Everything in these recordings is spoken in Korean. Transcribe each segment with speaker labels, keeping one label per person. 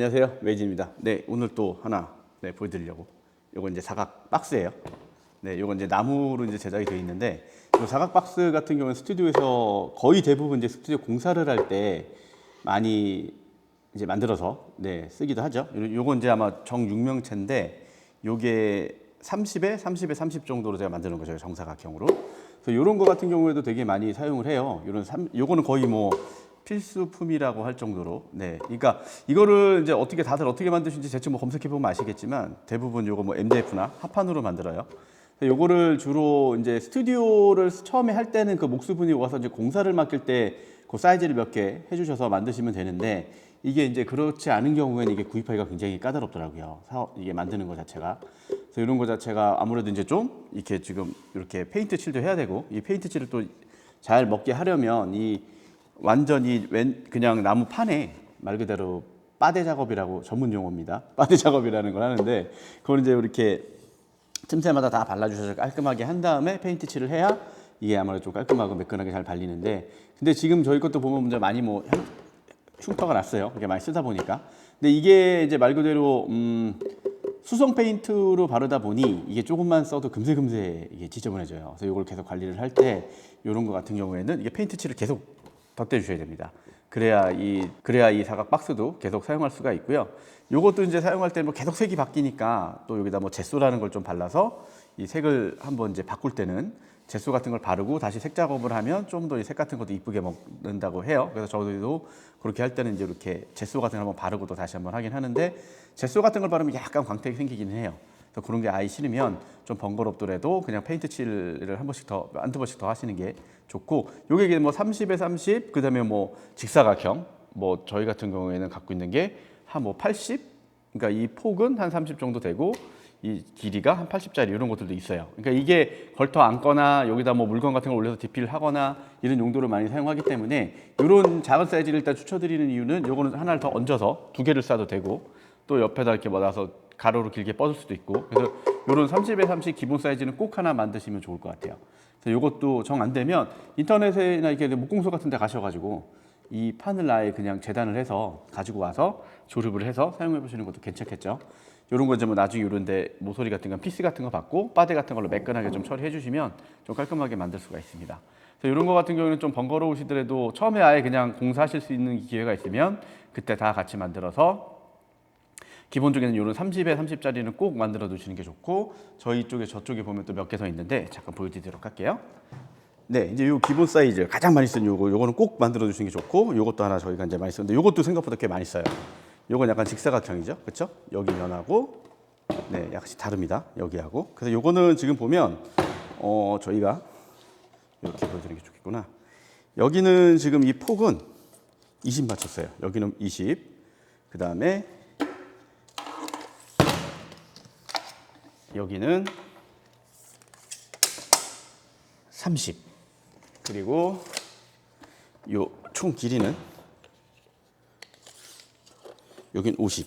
Speaker 1: 안녕하세요. 메이진입니다. 네, 오늘 또 하나 네, 보여드리려고. 요거 이제 사각 박스예요. 네, 요건 이제 나무로 이제 제작이 되어 있는데 요 사각 박스 같은 경우는 스튜디오에서 거의 대부분 이제 스튜디오 공사를 할 때 많이 이제 만들어서 네, 쓰기도 하죠. 요- 요건 이제 아마 정육명체인데 요게 30에 30에 30 정도로 제가 만드는 거죠. 정사각형으로. 그래서 요런 거 같은 경우에도 되게 많이 사용을 해요. 요런 삼, 요거는 거의 뭐 필수품이라고 할 정도로. 네. 그러니까 이거를 이제 어떻게 다들 어떻게 만드시는지 대충 뭐 검색해 보면 아시겠지만 대부분 요거 뭐 MDF나 합판으로 만들어요. 요거를 주로 이제 스튜디오를 처음에 할 때는 그 목수분이 와서 이제 공사를 맡길 때 그 사이즈를 몇 개 해주셔서 만드시면 되는데 이게 이제 그렇지 않은 경우에는 이게 구입하기가 굉장히 까다롭더라고요. 사업 이게 만드는 것 자체가. 그래서 이런 것 자체가 아무래도 이제 좀 이렇게 지금 이렇게 페인트 칠도 해야 되고 이 페인트 칠을 또 잘 먹게 하려면 이 완전히 웬 그냥 나무 판에 말 그대로 빠대 작업이라고 전문 용어입니다. 빠대 작업이라는 걸 하는데 그걸 이제 이렇게 틈새마다 다 발라주셔서 깔끔하게 한 다음에 페인트 칠을 해야 이게 아무래도 좀 깔끔하고 매끈하게 잘 발리는데 근데 지금 저희 것도 보면 이제 많이 뭐 형- 흉터가 났어요. 그게 많이 쓰다 보니까. 근데 이게 이제 말 그대로 음, 수성 페인트로 바르다 보니 이게 조금만 써도 금세금세 이게 지저분해져요. 그래서 이걸 계속 관리를 할 때 이런 거 같은 경우에는 이게 페인트 칠을 계속 덧대 주셔야 됩니다. 그래야 이 그래야 이 사각 박스도 계속 사용할 수가 있고요. 요것도 이제 사용할 때 뭐 계속 색이 바뀌니까 또 여기다 뭐 제소라는 걸 좀 발라서 이 색을 한번 이제 바꿀 때는 제소 같은 걸 바르고 다시 색 작업을 하면 좀 더 이 색 같은 것도 이쁘게 먹는다고 해요. 그래서 저도 그렇게 할 때는 이제 이렇게 제소 같은 걸 한번 바르고 또 다시 한번 하긴 하는데 제소 같은 걸 바르면 약간 광택이 생기긴 해요. 그래서 그런 게 아예 싫으면 좀 번거롭더라도 그냥 페인트 칠을 한 번씩 더 한두 번씩 더 하시는 게 좋고 요게 뭐 30에 30 그 다음에 뭐 직사각형 뭐 저희 같은 경우에는 갖고 있는 게 한 뭐 80 그러니까 이 폭은 한 30 정도 되고 이 길이가 한 80짜리 이런 것들도 있어요. 그러니까 이게 걸터 안거나 여기다 뭐 물건 같은 걸 올려서 디필 하거나 이런 용도로 많이 사용하기 때문에 이런 작은 사이즈를 일단 추천드리는 이유는 요거는 하나를 더 얹어서 두 개를 싸도 되고 또 옆에다 이렇게 mod아서 가로로 길게 뻗을 수도 있고 그래서 요런 30에 30 기본 사이즈는 꼭 하나 만드시면 좋을 것 같아요. 그래서 요것도 정 안 되면 인터넷이나 이렇게 목공소 같은 데 가셔가지고 이 판을 아예 그냥 재단을 해서 가지고 와서 조립을 해서 사용해 보시는 것도 괜찮겠죠. 이런 거 이제 뭐 나중에 이런데 모서리 같은 거, 피스 같은 거 받고 빠데 같은 걸로 매끈하게 좀 처리해 주시면 좀 깔끔하게 만들 수가 있습니다. 그래서 이런 거 같은 경우는 좀 번거로우시더라도 처음에 아예 그냥 공사하실 수 있는 기회가 있으면 그때 다 같이 만들어서 기본적인 이런 30에 30짜리는 꼭 만들어 두시는 게 좋고 저희 쪽에 저쪽에 보면 또 몇 개 더 있는데 잠깐 보여드리도록 할게요. 네, 이제 요 기본 사이즈 가장 많이 쓰는 요거 요거는 꼭 만들어 주시는 게 좋고 요것도 하나 저희가 이제 많이 쓰는데 요것도 생각보다 꽤 많이 써요. 요건 약간 직사각형이죠. 그렇죠? 여기 면하고 네, 약간씩 다릅니다. 여기하고. 그래서 요거는 지금 보면 어 저희가 이렇게 보여드리는 게 좋겠구나. 여기는 지금 이 폭은 20 맞췄어요. 여기는 20. 그 다음에 여기는 30 그리고 요 총 길이는 여긴 50.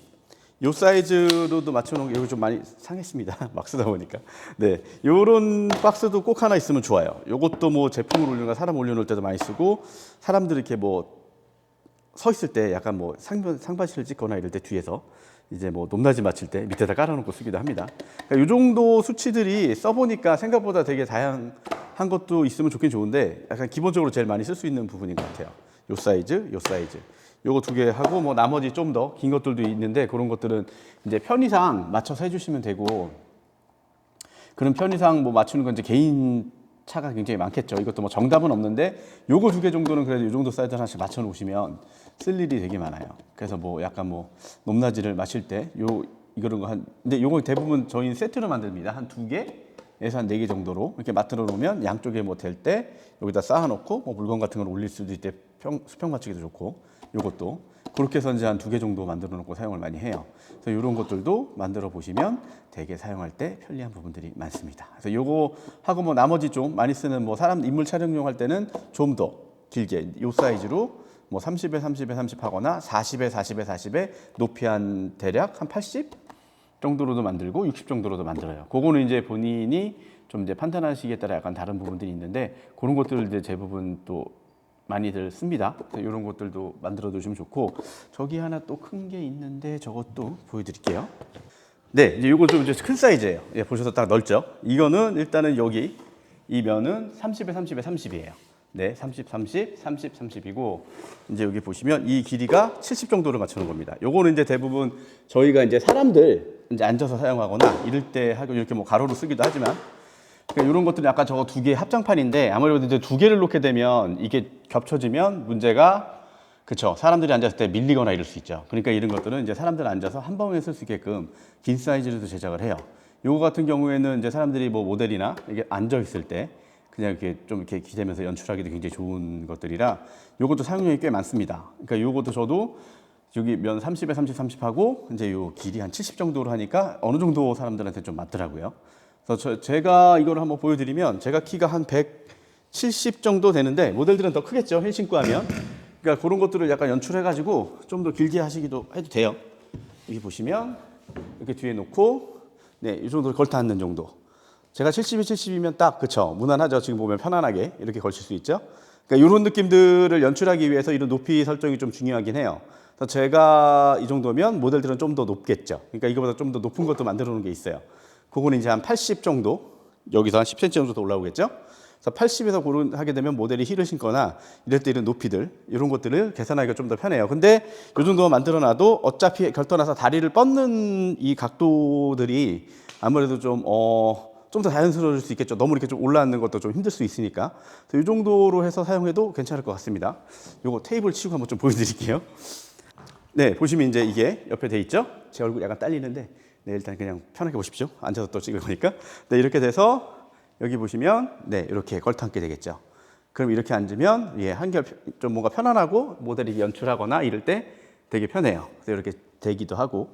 Speaker 1: 요 사이즈로도 맞춰놓은 게 여기 좀 많이 상했습니다. 막 쓰다 보니까. 네, 요런 박스도 꼭 하나 있으면 좋아요. 요것도 뭐 제품을 올리거나 사람 올려놓을 때도 많이 쓰고 사람들이 이렇게 뭐 서 있을 때 약간 뭐 상반, 상반신을 찍거나 이럴 때 뒤에서 이제 뭐 높낮이 맞출 때 밑에다 깔아놓고 쓰기도 합니다. 그러니까 이 정도 수치들이 써보니까 생각보다 되게 다양한 것도 있으면 좋긴 좋은데 약간 기본적으로 제일 많이 쓸 수 있는 부분인 것 같아요. 요 사이즈, 요 사이즈. 요거 두 개 하고 뭐 나머지 좀 더 긴 것들도 있는데 그런 것들은 이제 편의상 맞춰서 해주시면 되고 그런 편의상 뭐 맞추는 건 이제 개인 차가 굉장히 많겠죠. 이것도 뭐 정답은 없는데 요거 두 개 정도는 그래도 이 정도 사이즈 하나씩 맞춰 놓으시면 쓸 일이 되게 많아요. 그래서 뭐 약간 뭐 높낮이를 맞출 때 요 이거는 한 근데 요거 대부분 저희는 세트로 만듭니다. 한 두 개에서 한 네 개 정도로 이렇게 맞들어 놓으면 양쪽에 뭐 될 때 여기다 쌓아 놓고 뭐 물건 같은 걸 올릴 수도 있대 평, 수평 맞추기도 좋고 요것도 그렇게 해서 이제 한 두 개 정도 만들어 놓고 사용을 많이 해요. 그래서 이런 것들도 만들어 보시면 되게 사용할 때 편리한 부분들이 많습니다. 그래서 요거 하고 뭐 나머지 좀 많이 쓰는 뭐 사람 인물 촬영용 할 때는 좀 더 길게 요 사이즈로 뭐 30에 30에 30 하거나 40에 40에 40에 높이 한 대략 한 80 정도로도 만들고 60 정도로도 만들어요. 그거는 이제 본인이 좀 이제 판단하시기에 따라 약간 다른 부분들이 있는데 그런 것들을 이제 대부분 또 많이들 씁니다. 이런 것들도 만들어 두시면 좋고 저기 하나 또 큰 게 있는데 저것도 보여드릴게요. 네, 이제 이거 좀 이제 큰 사이즈예요. 예, 보셔서 딱 넓죠. 이거는 일단은 여기 이 면은 30에 30에 30이에요. 네, 30, 30, 30, 30이고 이제 여기 보시면 이 길이가 70 정도를 맞추는 겁니다. 요거는 이제 대부분 저희가 이제 사람들 이제 앉아서 사용하거나 이럴 때 하고 이렇게 뭐 가로로 쓰기도 하지만 그러니까 이런 것들은 약간 저거 두 개 합장판인데 아무래도 이제 두 개를 놓게 되면 이게 겹쳐지면 문제가 그렇죠. 사람들이 앉았을 때 밀리거나 이럴 수 있죠. 그러니까 이런 것들은 이제 사람들 앉아서 한 번에 쓸 수 있게끔 긴 사이즈로도 제작을 해요. 요거 같은 경우에는 이제 사람들이 뭐 모델이나 이게 앉아 있을 때 그냥 이렇게 좀 이렇게 기대면서 연출하기도 굉장히 좋은 것들이라 요것도 사용량이 꽤 많습니다. 그러니까 요것도 저도 여기 면 30에 30, 30 하고 이제 요 길이 한 70 정도로 하니까 어느 정도 사람들한테 좀 맞더라고요. 저, 제가 이걸 한번 보여드리면 제가 키가 한 170 정도 되는데 모델들은 더 크겠죠 힐 신고 하면. 그러니까 그런 것들을 약간 연출해가지고 좀 더 길게 하시기도 해도 돼요. 여기 보시면 이렇게 뒤에 놓고 네이 정도 걸터 앉는 정도. 제가 70이 70이면 딱 그쵸. 무난하죠. 지금 보면 편안하게 이렇게 걸칠 수 있죠. 그러니까 이런 느낌들을 연출하기 위해서 이런 높이 설정이 좀 중요하긴 해요. 제가 이 정도면 모델들은 좀 더 높겠죠. 그러니까 이거보다 좀 더 높은 것도 만들어 놓은 게 있어요 그거는 이제 한 80 정도 여기서 한 10cm 정도 더 올라오겠죠? 그래서 80에서 고른 하게 되면 모델이 힐을 신거나 이럴 때 이런 높이들 이런 것들을 계산하기가 좀 더 편해요. 근데 이 정도만 만들어놔도 어차피 결떠나서 다리를 뻗는 이 각도들이 아무래도 좀 어. 좀 더 자연스러워질 수 있겠죠. 너무 이렇게 좀 올라앉는 것도 좀 힘들 수 있으니까. 이 정도로 해서 사용해도 괜찮을 것 같습니다. 요거 테이블 치고 한번 좀 보여드릴게요. 네, 보시면 이제 이게 옆에 돼 있죠? 제 얼굴 약간 딸리는데, 네, 일단 그냥 편하게 보십시오. 앉아서 또 찍을 거니까. 네, 이렇게 돼서 여기 보시면, 네, 이렇게 걸터앉게 되겠죠. 그럼 이렇게 앉으면, 예, 한결 좀 뭔가 편안하고 모델이 연출하거나 이럴 때 되게 편해요. 그래서 이렇게 되기도 하고,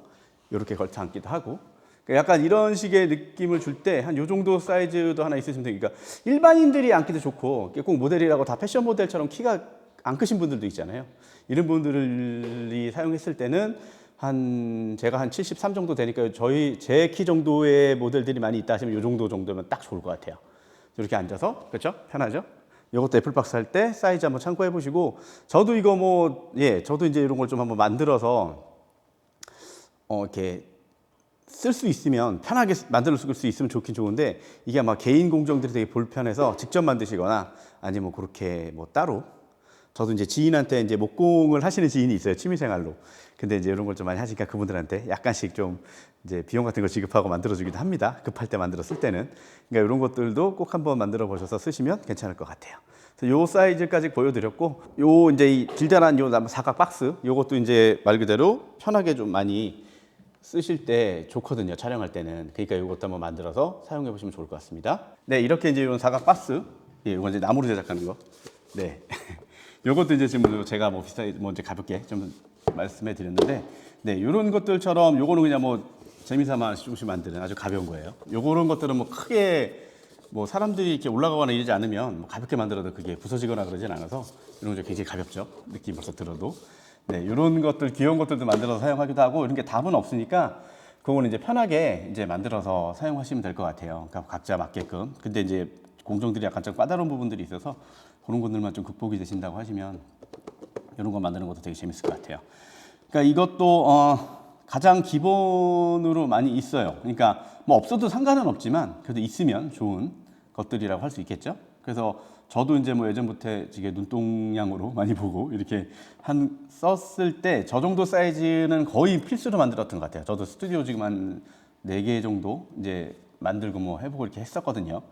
Speaker 1: 이렇게 걸터앉기도 하고. 그러니까 약간 이런 식의 느낌을 줄 때 한 요 정도 사이즈도 하나 있으시면 되니까 일반인들이 앉기도 좋고 꼭 모델이라고 다 패션 모델처럼 키가 안 크신 분들도 있잖아요. 이런 분들이 사용했을 때는 한 제가 한 73 정도 되니까 저희 제 키 정도의 모델들이 많이 있다 하시면 이 정도 정도면 딱 좋을 것 같아요. 이렇게 앉아서 그렇죠? 편하죠? 이것도 애플박스 할 때 사이즈 한번 참고해 보시고 저도 이거 뭐 예, 저도 이제 이런 걸 좀 한번 만들어서 어 이렇게 쓸 수 있으면 편하게 만들어 쓸 수 있으면 좋긴 좋은데 이게 아마 개인 공정들이 되게 불편해서 직접 만드시거나 아니면 뭐 그렇게 뭐 따로 저도 이제 지인한테 이제 목공을 하시는 지인이 있어요 취미생활로. 근데 이제 이런 걸 좀 많이 하시니까 그분들한테 약간씩 좀 이제 비용 같은 걸 지급하고 만들어주기도 합니다. 급할 때 만들어 쓸 때는. 그러니까 이런 것들도 꼭 한번 만들어 보셔서 쓰시면 괜찮을 것 같아요. 요 사이즈까지 보여드렸고 요 이제 이 길다란 요 사각 박스 요것도 이제 말 그대로 편하게 좀 많이 쓰실 때 좋거든요 촬영할 때는. 그러니까 이것도 한번 만들어서 사용해 보시면 좋을 것 같습니다. 네 이렇게 이제 이런 사각 박스 예, 이건 이제 나무로 제작하는 거 네 요것도 이제 지금 제가 뭐 비슷하게 뭐 이제 가볍게 좀 말씀해 드렸는데 네 이런 것들처럼 요거는 그냥 뭐 재미삼아 조금씩 만드는 아주 가벼운 거예요 요런 것들은 뭐 크게 뭐 사람들이 이렇게 올라가거나 이러지 않으면 뭐 가볍게 만들어도 그게 부서지거나 그러진 않아서 이런 거 굉장히 가볍죠 느낌 벌써 들어도 네, 이런 것들 귀여운 것들도 만들어서 사용하기도 하고 이런 게 답은 없으니까 그거는 이제 편하게 이제 만들어서 사용하시면 될 것 같아요. 그러니까 각자 맞게끔. 근데 이제 공정들이 약간 좀 까다로운 부분들이 있어서 그런 것들만 좀 극복이 되신다고 하시면 이런 거 만드는 것도 되게 재밌을 것 같아요. 그러니까 이것도 어, 가장 기본으로 많이 있어요. 그러니까 뭐 없어도 상관은 없지만 그래도 있으면 좋은 것들이라고 할 수 있겠죠. 그래서 저도 이제 뭐 예전부터 이게 눈동냥으로 많이 보고 이렇게 한 썼을 때 저 정도 사이즈는 거의 필수로 만들었던 것 같아요. 저도 스튜디오 지금 한 네 개 정도 이제 만들고 뭐 해보고 이렇게 했었거든요.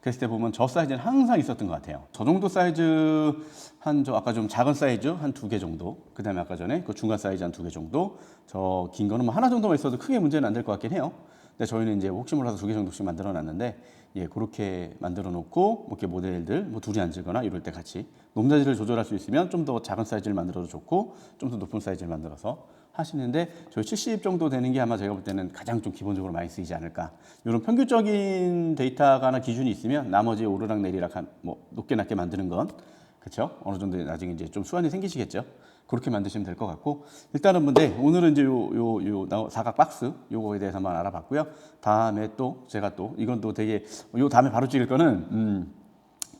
Speaker 1: 그랬을 때 보면 저 사이즈는 항상 있었던 것 같아요. 저 정도 사이즈 한 저 아까 좀 작은 사이즈 한 두 개 정도. 그 다음에 아까 전에 그 중간 사이즈 한 두 개 정도. 저 긴 거는 뭐 하나 정도만 있어도 크게 문제는 안 될 것 같긴 해요. 근데 저희는 이제 혹시 몰라서 두 개 정도씩 만들어 놨는데 예 그렇게 만들어 놓고 뭐 이렇게 모델들 뭐 둘이 앉거나 이럴 때 같이 높낮이를 조절할 수 있으면 좀 더 작은 사이즈를 만들어도 좋고 좀 더 높은 사이즈를 만들어서 하시는데 저희 70 정도 되는 게 아마 제가 볼 때는 가장 좀 기본적으로 많이 쓰이지 않을까. 이런 평균적인 데이터가 하나 기준이 있으면 나머지 오르락 내리락 한 뭐 높게 낮게 만드는 건 그렇죠 어느 정도 나중에 이제 좀 수완이 생기시겠죠? 그렇게 만드시면 될 것 같고 일단은 근데 오늘은 이제 요요 요 사각 박스 요거에 대해서 한번 알아봤고요. 다음에 또 제가 또 이건 또 되게 요 다음에 바로 찍을 거는 음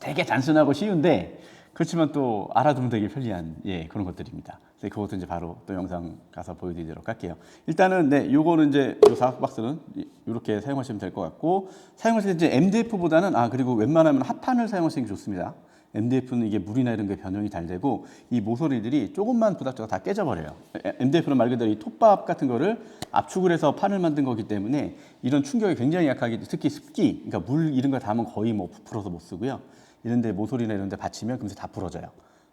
Speaker 1: 되게 단순하고 쉬운데 그렇지만 또 알아두면 되게 편리한 예 그런 것들입니다. 그래서 그것도 이제 바로 또 영상 가서 보여드리도록 할게요. 일단은 네 요거는 이제 요 사각 박스는 이렇게 사용하시면 될 것 같고 사용하실 때 이제 MDF보다는 아 그리고 웬만하면 합판을 사용하시는 게 좋습니다. MDF는 이게 물이나 이런 게 변형이 잘 되고 이 모서리들이 조금만 부닥쳐서 다 깨져버려요. MDF는 말 그대로 이 톱밥 같은 거를 압축을 해서 판을 만든 거기 때문에 이런 충격이 굉장히 약하기 특히 습기, 그러니까 물 이런 거 닿으면 거의 뭐 부풀어서 못 쓰고요. 이런 데 모서리나 이런 데 받치면 금세 다 부러져요.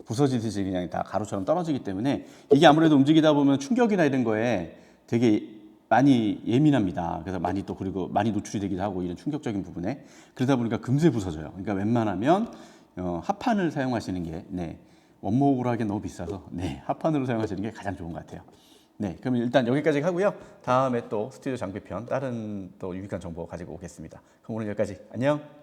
Speaker 1: 부서지듯이 그냥 다 가루처럼 떨어지기 때문에 이게 아무래도 움직이다 보면 충격이나 이런 거에 되게 많이 예민합니다. 그래서 많이 또 그리고 많이 노출이 되기도 하고 이런 충격적인 부분에 그러다 보니까 금세 부서져요. 그러니까 웬만하면 어, 합판을 사용하시는 게 네, 원목으로 하기엔 너무 비싸서 네, 합판으로 사용하시는 게 가장 좋은 것 같아요. 네, 그럼 일단 여기까지 하고요. 다음에 또 스튜디오 장비편 다른 또 유익한 정보 가지고 오겠습니다. 그럼 오늘 여기까지 안녕.